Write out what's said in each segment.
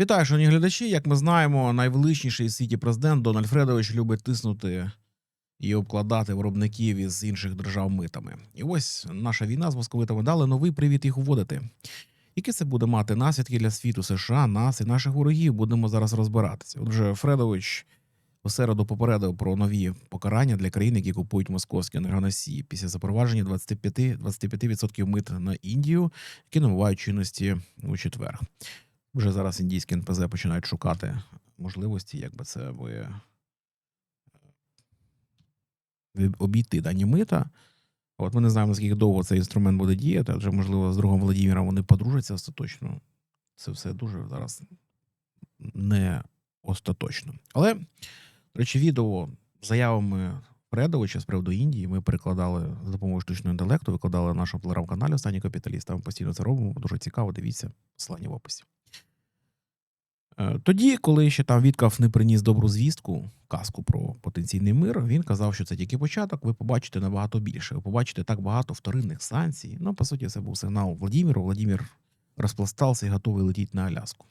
Вітаю, шановні глядачі. Як ми знаємо, найвеличніший в світі президент Дональд Фредович любить тиснути і обкладати виробників із інших держав митами. І ось наша війна з московитами дали новий привід їх уводити. Які це буде мати наслідки для світу США, нас і наших ворогів? Будемо зараз розбиратися. Отже, Фредович у середу попередив про нові покарання для країн, які купують московські енергоносії після запровадження 25%, 25% мит на Індію, які набувають чинності у четвер. Вже зараз індійські НПЗ починають шукати можливості, як би це ви ви- обійти дані мита. От ми не знаємо, наскільки довго цей інструмент буде діяти, адже, можливо, з другом Володимиром вони подружаться остаточно. Це все дуже зараз не остаточно. Але, до речі, відео заявами Фредовича з приводу Індії ми перекладали за допомогою штучного інтелекту, викладали на нашому телеграм-каналі Останній капіталіст. Ми постійно це робимо. Дуже цікаво. Дивіться, послання в описі. Е, Тоді, коли ще там Віткав не приніс добру звістку, казку про потенційний мир, він казав, що це тільки початок. Ви побачите набагато більше. Ви побачите так багато вторинних санкцій. Ну, по суті, це був сигнал Владіміру. Владімір розпластався і готовий летіти на Аляску.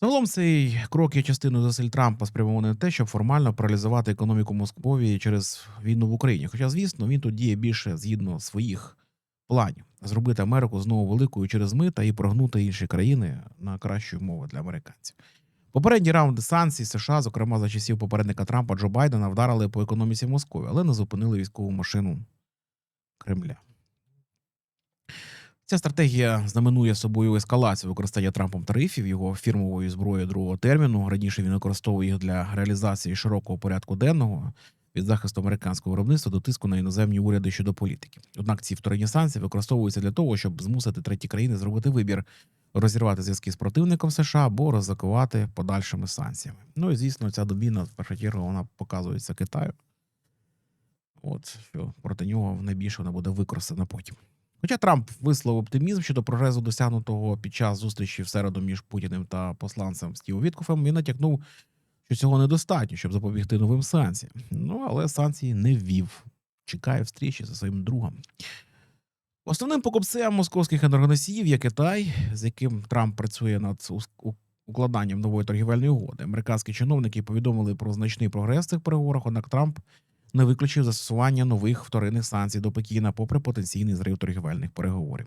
Загалом цей крок є частиною зусиль Трампа спрямований на те, щоб формально паралізувати економіку Московії через війну в Україні. Хоча, звісно, він тут діє більше згідно своїх планів зробити Америку знову великою через мита і прогнути інші країни на кращі умови для американців. Попередні раунди санкцій США, зокрема за часів попередника Трампа Джо Байдена, вдарили по економіці Москви, але не зупинили військову машину Кремля. Ця стратегія знаменує собою ескалацію використання Трампом тарифів, його фірмової зброї другого терміну. Раніше він використовує їх для реалізації широкого порядку денного від захисту американського виробництва до тиску на іноземні уряди щодо політики. Однак ці вторинні санкції використовуються для того, щоб змусити треті країни зробити вибір розірвати зв'язки з противником США або ризикувати подальшими санкціями. Ну і звісно, ця доміна в першу чергу вона показується Китаю. От що проти нього найбільше вона буде використана потім. Хоча Трамп висловив оптимізм щодо прогресу, досягнутого під час зустрічі в середу між Путіним та посланцем Стівом Віткофем, він натякнув, що цього недостатньо, щоб запобігти новим санкціям. Ну але санкції не ввів. Чекає встрічі зі своїм другом. Основним покупцем московських енергоносіїв є Китай, з яким Трамп працює над укладанням нової торгівельної угоди. Американські чиновники повідомили про значний прогрес в цих переговорах, однак Трамп не виключив застосування нових вторинних санкцій до Пекіна, попри потенційний зрив торгівельних переговорів.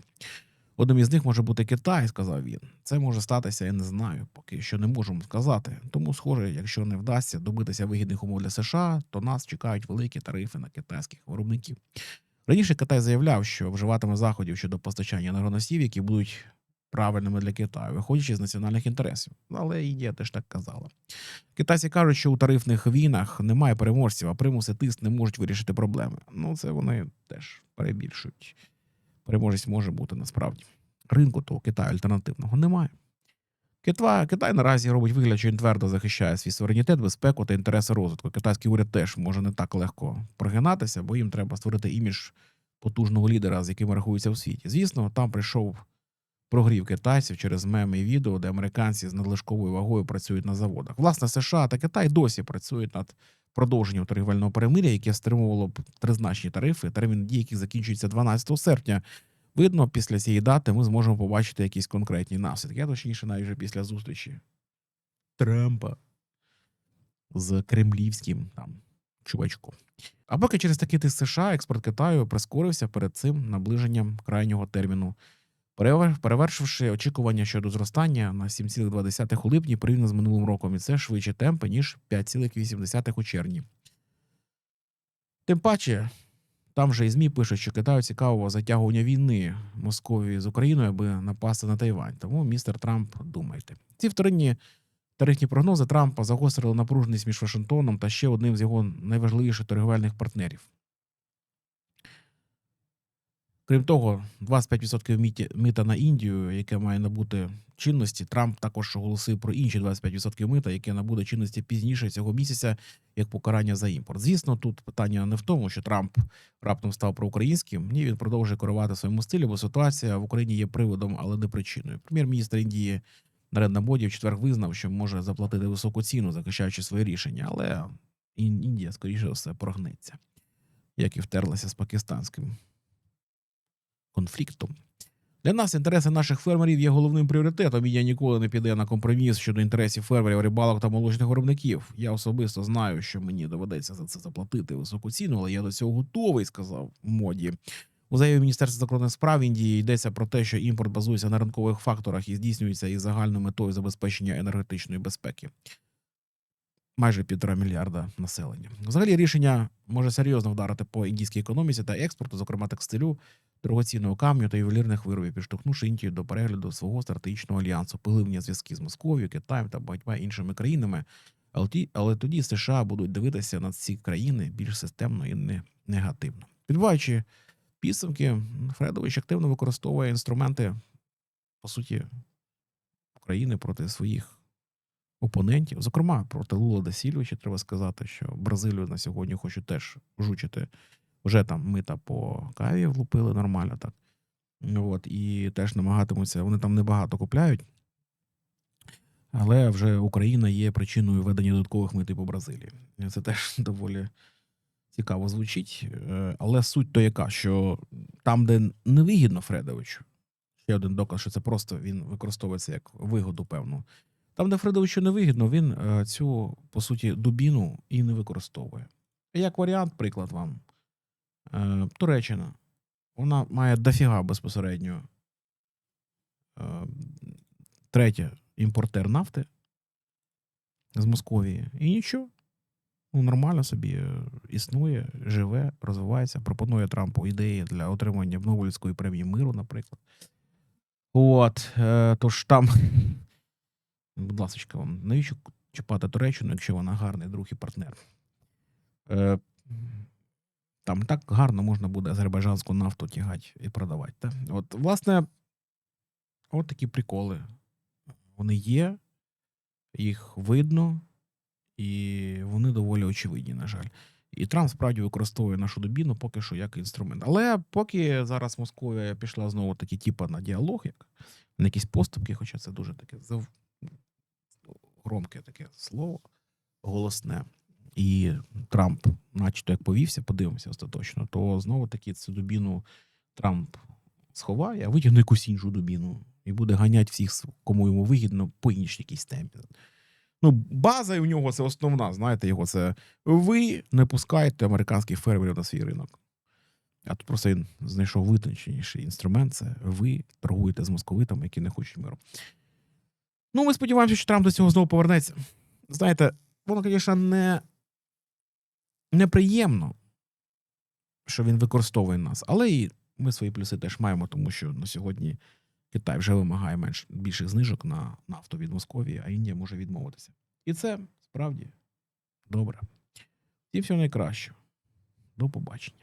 Одним із них може бути Китай, сказав він. Це може статися, я не знаю, поки що не можемо сказати. Тому, схоже, якщо не вдасться добитися вигідних умов для США, то нас чекають великі тарифи на китайських виробників. Раніше Китай заявляв, що вживатиме заходів щодо постачання енергоносіїв, які будуть правильними для Китаю, виходячи з національних інтересів. Але Індія теж так казала. Китайці кажуть, що у тарифних війнах немає переможців, а примуси тиск не можуть вирішити проблеми. Ну, це вони теж перебільшують. Переможець може бути насправді. Ринку того Китаю альтернативного немає. Китай, Китай наразі робить вигляд, що він твердо захищає свій суверенітет, безпеку та інтереси розвитку. Китайський уряд теж може не так легко прогинатися, бо їм треба створити імідж потужного лідера, з яким рахуються у світі. Звісно, там прийшов прогрів китайців через меми і відео, де американці з надлишковою вагою працюють на заводах. Власне, США та Китай досі працюють над продовженням торгівельного перемиря, яке стримувало б тризначні тарифи, термін дії яких закінчується 12 серпня. Видно, після цієї дати ми зможемо побачити якісь конкретні наслідки. Я точніше, навіть вже після зустрічі Трампа з кремлівським там чувачком. А поки через такий тиск США експорт Китаю прискорився перед цим наближенням крайнього терміну, перевершивши очікування щодо зростання на 7,2 у липні порівняно з минулим роком, і це швидше темпи, ніж 5,8 у червні. Тим паче, там же і ЗМІ пишуть, що Китаю цікаво затягування війни Московії з Україною, аби напасти на Тайвань. Тому, містер Трамп, думайте. Ці вторинні тарифні прогнози Трампа загострили напруженість між Вашингтоном та ще одним з його найважливіших торгівельних партнерів. Крім того, 25% міті- мита на Індію, яке має набути чинності, Трамп також оголосив про інші 25% мита, яке набуде чинності пізніше цього місяця, як покарання за імпорт. Звісно, тут питання не в тому, що Трамп раптом став проукраїнським. Ні, він продовжує керувати своєму стилі, бо ситуація в Україні є приводом, але не причиною. Прем'єр-міністр Індії Нарендра Моді в четвер визнав, що може заплатити високу ціну, захищаючи своє рішення, але Індія, скоріше все, прогнеться, як і втерлася з пакистанським конфліктом. Для нас інтереси наших фермерів є головним пріоритетом, і я ніколи не піде на компроміс щодо інтересів фермерів, рибалок та молочних виробників. Я особисто знаю, що мені доведеться за це заплатити високу ціну, але я до цього готовий, сказав моді. У заяві Міністерства закордонних справ Індії йдеться про те, що імпорт базується на ринкових факторах і здійснюється із загальною метою забезпечення енергетичної безпеки. Майже півтора мільярда населення. Взагалі рішення може серйозно вдарити по індійській економіці та експорту, зокрема текстилю, дорогоцінного камню та ювелірних виробів, підштовхнувши Індію до перегляду свого стратегічного альянсу, поглиблення зв'язків з Московією, Китаєм та багатьма іншими країнами. Але ті- Але тоді США будуть дивитися на ці країни більш системно і не негативно. Підбиваючи підсумки, Фредович активно використовує інструменти, по суті, України проти своїх опонентів, зокрема проти Лула Дасільвича, треба сказати, що Бразилію на сьогодні хочуть теж жучити. Вже там мита по каві влупили нормально так. От, і теж намагатимуться, вони там небагато купляють. Але вже Україна є причиною введення додаткових мит і по Бразилії. Це теж доволі цікаво звучить. Е, Але суть то яка, що там, де невигідно Фредовичу, ще один доказ, що це просто він використовується як вигоду певну. Там, де Фредовичу невигідно, він е, цю, по суті, дубіну і не використовує. Як варіант, приклад вам. Е, Туреччина. Вона має дофіга безпосередньо. Е, третє імпортер нафти з Московії. І нічого. Ну, нормально собі е, існує, живе, розвивається, пропонує Трампу ідеї для отримання Нобелівської премії миру, наприклад. От, е, тож там, будь ласка, вам, навіщо чіпати Туреччину, якщо вона гарний друг і партнер? Е, там так гарно можна буде азербайджанську нафту тягати і продавати. Та? От, власне, от такі приколи. Вони є, їх видно, і вони доволі очевидні, на жаль. І Трамп справді використовує нашу добіну поки що як інструмент. Але поки зараз Московія пішла знову таки, типа на діалог, як на якісь поступки, хоча це дуже таке громке таке слово, голосне. І Трамп, начебто, як повівся, подивимося остаточно, то знову таки цю дубіну Трамп сховає, а витягне якусь іншу дубіну і буде ганяти всіх, кому йому вигідно, по іншій якійсь темі. Ну, база у нього це основна, знаєте, його це ви не пускаєте американських фермерів на свій ринок. А тут просто він знайшов витонченіший інструмент це ви торгуєте з московитами, які не хочуть миру. Ну, ми сподіваємося, що Трамп до цього знову повернеться. Знаєте, воно, звісно, не неприємно, що він використовує нас, але і ми свої плюси теж маємо, тому що на сьогодні Китай вже вимагає менш більших знижок на нафту від Московії, а Індія може відмовитися. І це справді добре. І всього найкращого. До побачення.